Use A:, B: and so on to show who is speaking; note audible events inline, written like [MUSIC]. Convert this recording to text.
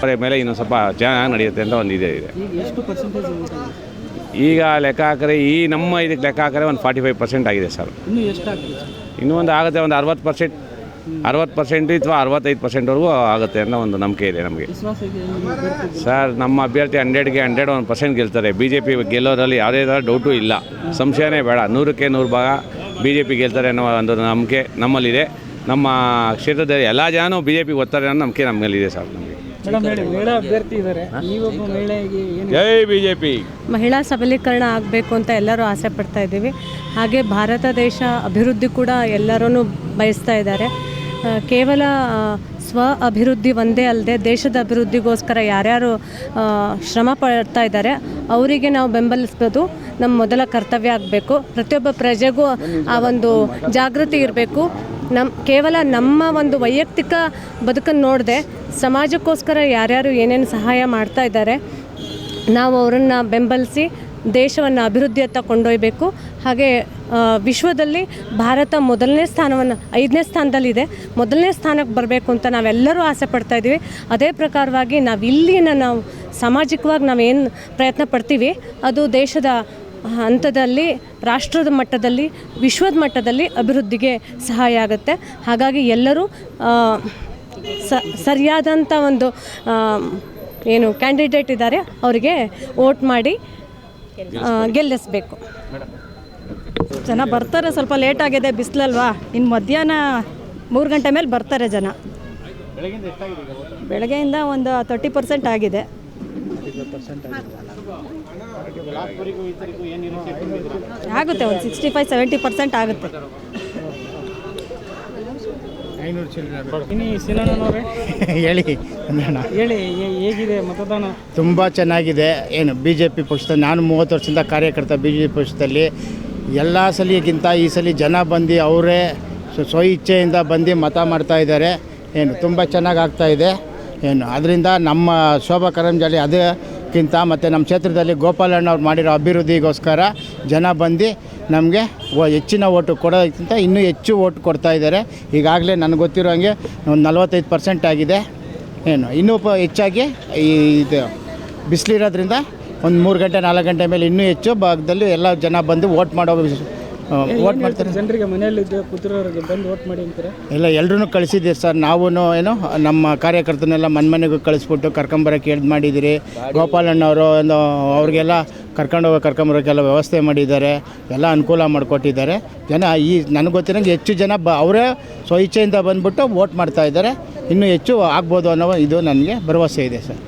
A: ಅವರ ಮೇಲೆ ಇನ್ನೊಂದು ಸ್ವಲ್ಪ ಚೆನ್ನಾಗಿ ನಡೆಯುತ್ತೆ ಅಂತ ಒಂದು ಇದೆ ಇದೆ.
B: ಈಗ
A: ಲೆಕ್ಕ ಹಾಕಿದ್ರೆ ಈ ನಮ್ಮ ಇದಕ್ಕೆ ಲೆಕ್ಕ ಹಾಕಿದ್ರೆ ಒಂದು ಫಾರ್ಟಿ ಫೈವ್ ಪರ್ಸೆಂಟ್ ಆಗಿದೆ ಸರ್.
B: ಇನ್ನೂ
A: ಒಂದು ಆಗುತ್ತೆ ಒಂದು ಅರವತ್ತು ಪರ್ಸೆಂಟ್ ಅರವತ್ತು ಪರ್ಸೆಂಟ್ ಅಥವಾ ಅರವತ್ತೈದು ಪರ್ಸೆಂಟ್ವರೆಗೂ ಆಗುತ್ತೆ ಅನ್ನೋ ಒಂದು ನಂಬಿಕೆ ಇದೆ ನಮಗೆ. ಸರ್ ನಮ್ಮ ಅಭ್ಯರ್ಥಿ ಹಂಡ್ರೆಡ್ಗೆ ಹಂಡ್ರೆಡ್ ಒಂದು ಪರ್ಸೆಂಟ್ ಗೆಲ್ತಾರೆ. ಬಿ ಜೆ ಪಿ ಗೆಲ್ಲೋದ್ರಲ್ಲಿ ಯಾವುದೇ ಥರ ಡೌಟು ಇಲ್ಲ. ಸಂಶಯನೇ ಬೇಡ. ನೂರಕ್ಕೆ ನೂರು ಭಾಗ ಬಿ ಜೆ ಪಿ ಗೆಲ್ತಾರೆ ಅನ್ನೋ ಒಂದು ನಂಬಿಕೆ ನಮ್ಮಲ್ಲಿದೆ. ನಮ್ಮ ಕ್ಷೇತ್ರದಲ್ಲಿ ಎಲ್ಲ ಜನನೂ ಬಿ ಜೆ ಪಿ ಓದ್ತಾರೆ ಅನ್ನೋ ನಂಬಿಕೆ ನಮ್ಮಲ್ಲಿದೆ ಸರ್. ನಮಗೆ
B: ಮಹಿಳಾ ಅಭ್ಯರ್ಥಿ ಇದ್ದಾರೆ ನೀವೊಬ್ಬ ಮಹಿಳೆಗೆ ಏನು
A: ಜೈ ಬಿಜೆಪಿ
C: ಮಹಿಳಾ ಸಬಲೀಕರಣ ಆಗಬೇಕು ಅಂತ ಎಲ್ಲರೂ ಆಸೆ ಪಡ್ತಾ ಇದ್ದೀವಿ. ಹಾಗೆ ಭಾರತ ದೇಶ ಅಭಿವೃದ್ಧಿ ಕೂಡ ಎಲ್ಲರೂ ಬಯಸ್ತಾ ಇದ್ದಾರೆ. ಕೇವಲ ಸ್ವ ಅಭಿವೃದ್ಧಿ ಒಂದೇ ಅಲ್ಲದೆ ದೇಶದ ಅಭಿವೃದ್ಧಿಗೋಸ್ಕರ ಯಾರ್ಯಾರು ಶ್ರಮ ಪಡ್ತಾ ಇದ್ದಾರೆ ಅವರಿಗೆ ನಾವು ಬೆಂಬಲಿಸ್ಬೋದು ನಮ್ಮ ಮೊದಲ ಕರ್ತವ್ಯ ಆಗಬೇಕು. ಪ್ರತಿಯೊಬ್ಬ ಪ್ರಜೆಗೂ ಆ ಒಂದು ಜಾಗೃತಿ ಇರಬೇಕು. ನಮ್ಮ ಕೇವಲ ನಮ್ಮ ಒಂದು ವೈಯಕ್ತಿಕ ಬದುಕನ್ನು ನೋಡದೆ ಸಮಾಜಕ್ಕೋಸ್ಕರ ಯಾರ್ಯಾರು ಏನೇನು ಸಹಾಯ ಮಾಡ್ತಾ ಇದ್ದಾರೆ, ನಾವು ಅವರನ್ನು ಬೆಂಬಲಿಸಿ ದೇಶವನ್ನು ಅಭಿವೃದ್ಧಿಯತ್ತ ಕೊಂಡೊಯ್ಯಬೇಕು ಹಾಗೆ ವಿಶ್ವದಲ್ಲಿ ಭಾರತ ಮೊದಲನೇ ಸ್ಥಾನವನ್ನು, ಐದನೇ ಸ್ಥಾನದಲ್ಲಿದೆ. ಮೊದಲನೇ ಸ್ಥಾನಕ್ಕೆ ಬರಬೇಕು ಅಂತ ನಾವೆಲ್ಲರೂ ಆಸೆ ಪಡ್ತಾ ಇದ್ದೀವಿ. ಅದೇ ಪ್ರಕಾರವಾಗಿ ನಾವು ಇಲ್ಲಿನ ನಾವು, ಸಾಮಾಜಿಕವಾಗಿ ನಾವೇನು ಪ್ರಯತ್ನ ಪಡ್ತೀವಿ, ಅದು ದೇಶದ ಹಂತದಲ್ಲಿ ರಾಷ್ಟ್ರದ ಮಟ್ಟದಲ್ಲಿ ವಿಶ್ವದ ಮಟ್ಟದಲ್ಲಿ ಅಭಿವೃದ್ಧಿಗೆ ಸಹಾಯ ಆಗುತ್ತೆ. ಹಾಗಾಗಿ ಎಲ್ಲರೂ ಸ ಸರಿಯಾದಂಥ ಒಂದು ಏನು ಕ್ಯಾಂಡಿಡೇಟ್ ಇದ್ದಾರೆ ಅವರಿಗೆ ವೋಟ್ ಮಾಡಿ ಗೆಲ್ಲಿಸ್ಬೇಕು.
D: ಜನ ಬರ್ತಾರೆ ಸ್ವಲ್ಪ ಲೇಟ್ ಆಗಿದೆ ಬಿಸಿಲಲ್ವಾ? ಇನ್ನು ಮಧ್ಯಾಹ್ನ ಮೂರು ಗಂಟೆ ಮೇಲೆ ಬರ್ತಾರೆ ಜನ. ಬೆಳಗ್ಗೆಯಿಂದ ಒಂದು ತರ್ಟಿ ಪರ್ಸೆಂಟ್ ಆಗಿದೆ. ಆಗುತ್ತೆ. ಒಂದು ಸಿಕ್ಸ್ಟಿ ಫೈವ್ ಸೆವೆಂಟಿ ಪರ್ಸೆಂಟ್ ಆಗುತ್ತೆ. [LAUGHS]
E: ಹೇಳಿ
B: ಹೇಳಿ ಹೇಗಿದೆ ಮತದಾನ?
E: ತುಂಬ ಚೆನ್ನಾಗಿದೆ. ಏನು ಬಿ ಜೆ ಪಿ ಪಕ್ಷದ ನಾನು ಮೂವತ್ತು ವರ್ಷದಿಂದ ಕಾರ್ಯಕರ್ತ ಬಿ ಜೆ ಪಿ ಪಕ್ಷದಲ್ಲಿ. ಎಲ್ಲ ಸಲಿಗಿಂತ ಈ ಸಲ ಜನ ಬಂದು ಅವರೇ ಸ್ವ ಸ್ವ ಇಚ್ಛೆಯಿಂದ ಬಂದು ಮತ ಮಾಡ್ತಾ ಇದ್ದಾರೆ. ಏನು ತುಂಬ ಚೆನ್ನಾಗಿ ಆಗ್ತಾ ಇದೆ. ಏನು ಅದರಿಂದ ನಮ್ಮ ಶೋಭಾ ಕರಂಜಾಲಿ ಅದಕ್ಕಿಂತ ಮತ್ತು ನಮ್ಮ ಕ್ಷೇತ್ರದಲ್ಲಿ ಗೋಪಾಲಣ್ಣ ಅವ್ರು ಮಾಡಿರೋ ಅಭಿವೃದ್ಧಿಗೋಸ್ಕರ ಜನ ಬಂದು ನಮಗೆ ಹೆಚ್ಚಿನ ಓಟು ಕೊಡೋದಕ್ಕಿಂತ ಇನ್ನೂ ಹೆಚ್ಚು ಓಟ್ ಕೊಡ್ತಾ ಇದ್ದಾರೆ. ಈಗಾಗಲೇ ನನಗೆ ಗೊತ್ತಿರೋ ಹಾಗೆ ಒಂದು ನಲ್ವತ್ತೈದು ಪರ್ಸೆಂಟ್ ಆಗಿದೆ. ಏನು, ಇನ್ನೂ ಪ ಹೆಚ್ಚಾಗಿ ಈ ಇದು ಬಿಸಿಲಿರೋದ್ರಿಂದ ಒಂದು ಮೂರು ಗಂಟೆ, ನಾಲ್ಕು ಗಂಟೆ ಮೇಲೆ ಇನ್ನೂ ಹೆಚ್ಚು ಭಾಗದಲ್ಲಿ ಎಲ್ಲ ಜನ ಬಂದು ವೋಟ್ ಮಾಡೋ ವೋಟ್ ಮಾಡ್ತಾರೆ?
B: ಜನರಿಗೆ ಮನೆಯಲ್ಲಿ ಕೂತಿರೋರಿಗೆ ಬಂದು ವೋಟ್ ಮಾಡಿ ಅಂತಾರೆ?
E: ಇಲ್ಲ ಎಲ್ಲರೂ ಕಳಿಸಿದ್ದೀರಿ ಸರ್. ನಾವು ಏನು ನಮ್ಮ ಕಾರ್ಯಕರ್ತನೆಲ್ಲ ಮನೆ ಮನೆಗೂ ಕಳಿಸ್ಬಿಟ್ಟು ಕರ್ಕೊಂಬರೋಕೆ ಇದು ಮಾಡಿದ್ದೀರಿ. ಗೋಪಾಲಣ್ಣವರು ಒಂದು ಅವ್ರಿಗೆಲ್ಲ ಕರ್ಕೊಂಡೋಗಿ ಕರ್ಕೊಂಬರೋಕ್ಕೆಲ್ಲ ವ್ಯವಸ್ಥೆ ಮಾಡಿದ್ದಾರೆ. ಎಲ್ಲ ಅನುಕೂಲ ಮಾಡಿಕೊಟ್ಟಿದ್ದಾರೆ. ಜನ ಈ ನನಗೆ ಗೊತ್ತಿರೋಂಗೆ ಹೆಚ್ಚು ಜನ ಬ ಅವರೇ ಸ್ವಇಚ್ಛೆಯಿಂದ ಬಂದುಬಿಟ್ಟು ವೋಟ್ ಮಾಡ್ತಾ ಇದ್ದಾರೆ. ಇನ್ನೂ ಹೆಚ್ಚು ಆಗ್ಬೋದು ಅನ್ನೋ ಇದು ನನಗೆ ಭರವಸೆ ಇದೆ ಸರ್.